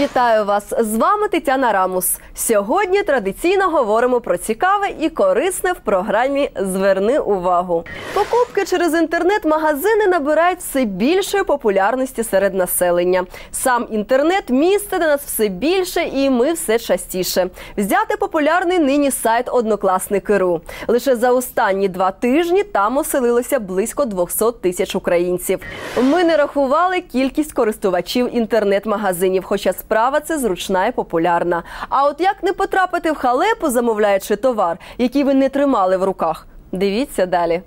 Вітаю вас! З вами Тетяна Рамус. Сьогодні традиційно говоримо про цікаве і корисне в програмі Зверни увагу. Покупки через інтернет-магазини набирають все більшої популярності серед населення. Сам інтернет місце де нас все більше, і ми все частіше. Взяти популярний нині сайт Однокласники.ру. Лише за останні два тижні там оселилося близько 200 тисяч українців. Ми не рахували кількість користувачів інтернет-магазинів, хоча справа це зручна і популярна. А от як не потрапити в халепу, замовляючи товар, який ви не тримали в руках? Дивіться далі.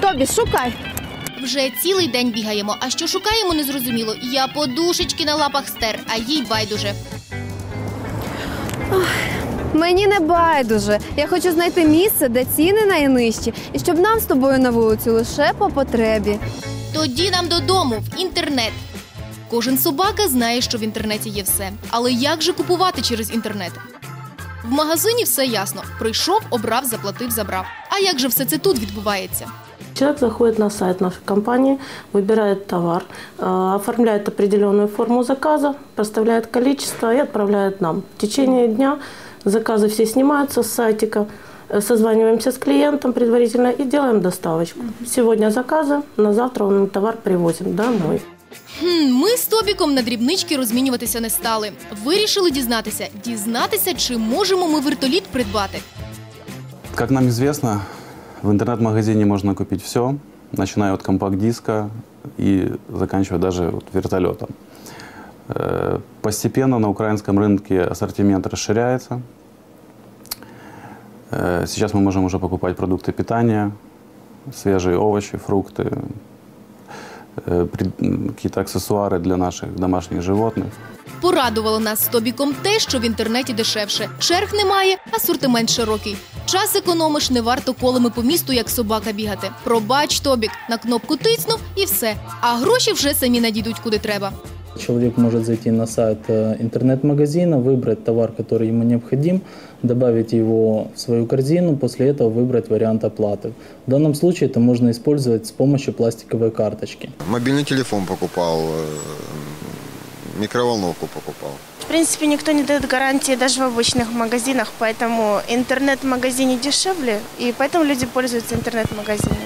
Тобі, шукай. Вже цілий день бігаємо, а що шукаємо, незрозуміло. Я подушечки на лапах стер, а їй байдуже. Мені не байдуже. Я хочу знайти місце, де ціни найнижчі, і щоб нам з тобою на вулицю лише по потребі. Тоді нам додому, в інтернет. Кожен собака знає, що в інтернеті є все. Але як же купувати через інтернет? В магазині все ясно. Прийшов, обрав, заплатив, забрав. А як же все це тут відбувається? Человек заходит на сайт нашей компании, выбирает товар, э, оформляет определенную форму заказа, проставляет количество и отправляет нам. В течение дня заказы все снимаются с сайтика, э, созваниваемся с клиентом предварительно и делаем доставочку. Сегодня заказы, на завтра он товар привозим домой. Хм, ми з Тобіком на дрібнички розмінюватися не стали. Вирішили дізнатися, дізнатися, чи можемо ми вертоліт придбати. Как нам известно, в интернет-магазине можно купить все, начиная от компакт-диска и заканчивая даже вот вертолетом. Э, Постепенно на украинском рынке ассортимент расширяется. Э, Сейчас мы можем уже покупать продукты питания, свежие овощи, фрукты, э, при- м, какие-то аксессуары для наших домашних животных. Порадувало нас з Тобіком те, що в інтернеті дешевше. Черг немає, асортимент широкий. Час економиш, не варто колами по місту, як собака бігати. Пробач, Тобік, на кнопку тицнув і все. А гроші вже самі надійдуть куди треба. Человек может зайти на сайт э, интернет-магазина, выбрать товар, который ему необходим, добавить его в свою корзину, после этого выбрать вариант оплаты. В данном случае это можно использовать с помощью пластиковой карточки. Мобильный телефон покупал, э, микроволновку покупал. В принципе, никто не дает гарантии даже в обычных магазинах, поэтому интернет-магазине дешевле, и поэтому люди пользуются интернет-магазином.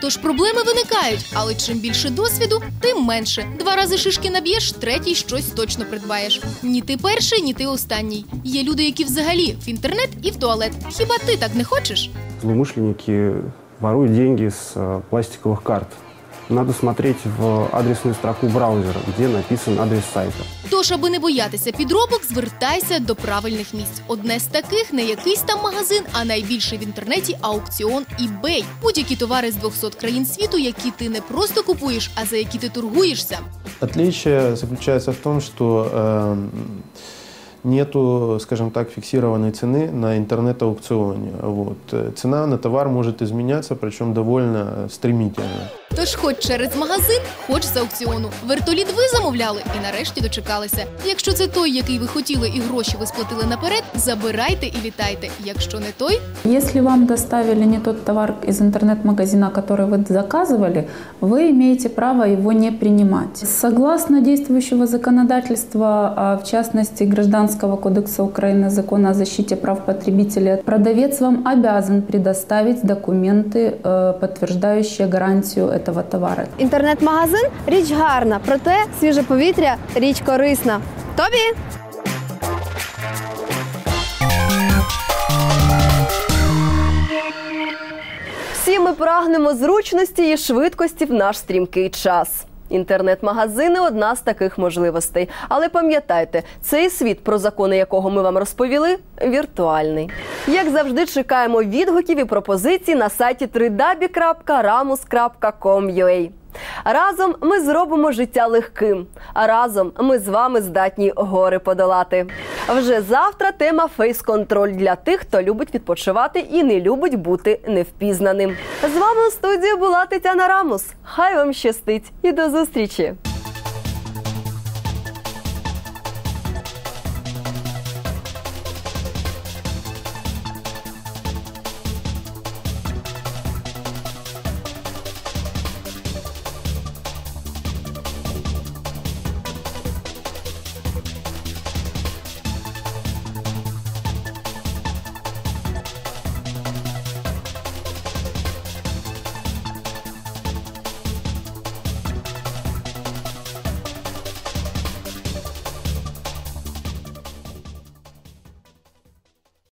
Тож проблеми виникають, але чим більше досвіду, тим менше. Два рази шишки наб'єш, третій щось точно придбаєш. Ні ти перший, ні ти останній. Є люди, які взагалі в інтернет і в туалет. Хіба ти так не хочеш? Злоумышленники воруют деньги с э, пластиковых карт. Надо смотреть в адресную строку браузера, где написан адрес сайта. Тож, аби не боятися підробок, звертайся до правильних місць. Одне з таких не якийсь там магазин, а найбільший в інтернеті аукціон eBay. Будь-які товари з 200 країн світу, які ти не просто купуєш, а за які ти торгуєшся. Отличие заключается в том, что э, нету, скажем так, фиксированной цены на интернет-аукционе. Вот. Э, Цена на товар может изменяться, причем довольно стремительно. Тож, хоч через магазин, хоч з аукціону. Вертоліт ви замовляли і нарешті дочекалися. Якщо це той, який ви хотіли, і гроші ви сплатили наперед, забирайте і вітайте. Якщо не той, Если вам доставили не тот товар из интернет-магазина, который вы заказывали, вы имеете право его не принимать. Согласно действующего законодательства, а в частности Гражданского кодекса Украины, Закона о защите прав потребителя, продавец вам обязан предоставить документы, э, подтверждающие гарантию этого товара. Інтернет-магазин річ гарна, проте свіже повітря річ корисна. Тобі! Всі ми прагнемо зручності і швидкості в наш стрімкий час. Інтернет-магазини одна з таких можливостей. Але пам'ятайте, цей світ, про закони якого ми вам розповіли, віртуальний. Як завжди, чекаємо відгуків і пропозицій на сайті www.ramus.com.ua. Разом ми зробимо життя легким, а разом ми з вами здатні гори подолати. Вже завтра тема фейс-контроль для тих, хто любить відпочивати і не любить бути невпізнаним. З вами у студії була Тетяна Рамус. Хай вам щастить і до зустрічі!